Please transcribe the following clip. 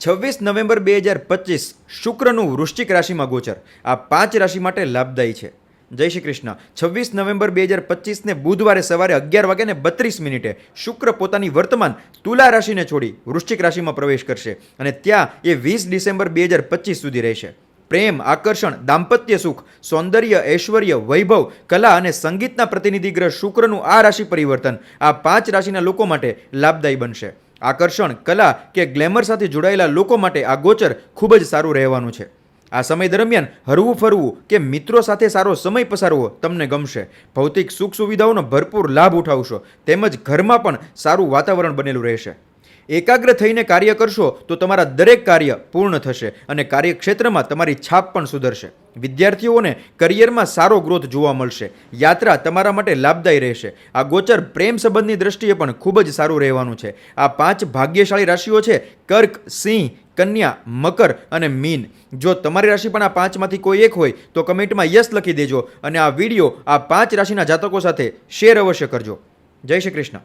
છવ્વીસ નવેમ્બર બે હજાર પચીસ શુક્રનું વૃશ્ચિક રાશિમાં ગોચર. આ પાંચ રાશિ માટે લાભદાયી છે. જય શ્રી કૃષ્ણ. છવ્વીસ નવેમ્બર બે હજાર પચીસને બુધવારે સવારે અગિયાર વાગ્યાને બત્રીસ મિનિટે શુક્ર પોતાની વર્તમાન તુલા રાશિને છોડી વૃશ્ચિક રાશિમાં પ્રવેશ કરશે અને ત્યાં એ વીસ ડિસેમ્બર બે હજાર પચીસ સુધી રહેશે. પ્રેમ, આકર્ષણ, દાંપત્ય સુખ, સૌંદર્ય, ઐશ્વર્ય, વૈભવ, કલા અને સંગીતના પ્રતિનિધિ ગ્રહ શુક્રનું આ રાશિ પરિવર્તન આ પાંચ રાશિના લોકો માટે લાભદાયી બનશે. આકર્ષણ, કલા કે ગ્લેમર સાથે જોડાયેલા લોકો માટે આ ગોચર ખૂબ જ સારું રહેવાનું છે. આ સમય દરમિયાન હરવું ફરવું કે મિત્રો સાથે સારો સમય પસારવો તમને ગમશે. ભૌતિક સુખ સુવિધાઓનો ભરપૂર લાભ ઉઠાવશો. તેમજ ઘરમાં પણ સારું વાતાવરણ બનેલું રહેશે. એકાગ્ર થઈને કાર્ય કરશો, તો તમારા દરેક કાર્ય પૂર્ણ થશે અને કાર્યક્ષેત્રમાં તમારી છાપ પણ સુધરશે. વિદ્યાર્થીઓને કરિયરમાં સારો ગ્રોથ જોવા મળશે. યાત્રા તમારા માટે લાભદાયી રહેશે. આ ગોચર પ્રેમ સંબંધની દ્રષ્ટિએ પણ ખૂબ જ સારું રહેવાનું છે. આ પાંચ ભાગ્યશાળી રાશિઓ છે, કર્ક, સિંહ, કન્યા, મકર અને મીન. જો તમારી રાશિ પણ આ પાંચમાંથી કોઈ એક હોય, તો કમેન્ટમાં યસ લખી દેજો અને આ વીડિયો આ પાંચ રાશિના જાતકો સાથે શેર અવશ્ય કરજો. જય શ્રી કૃષ્ણ.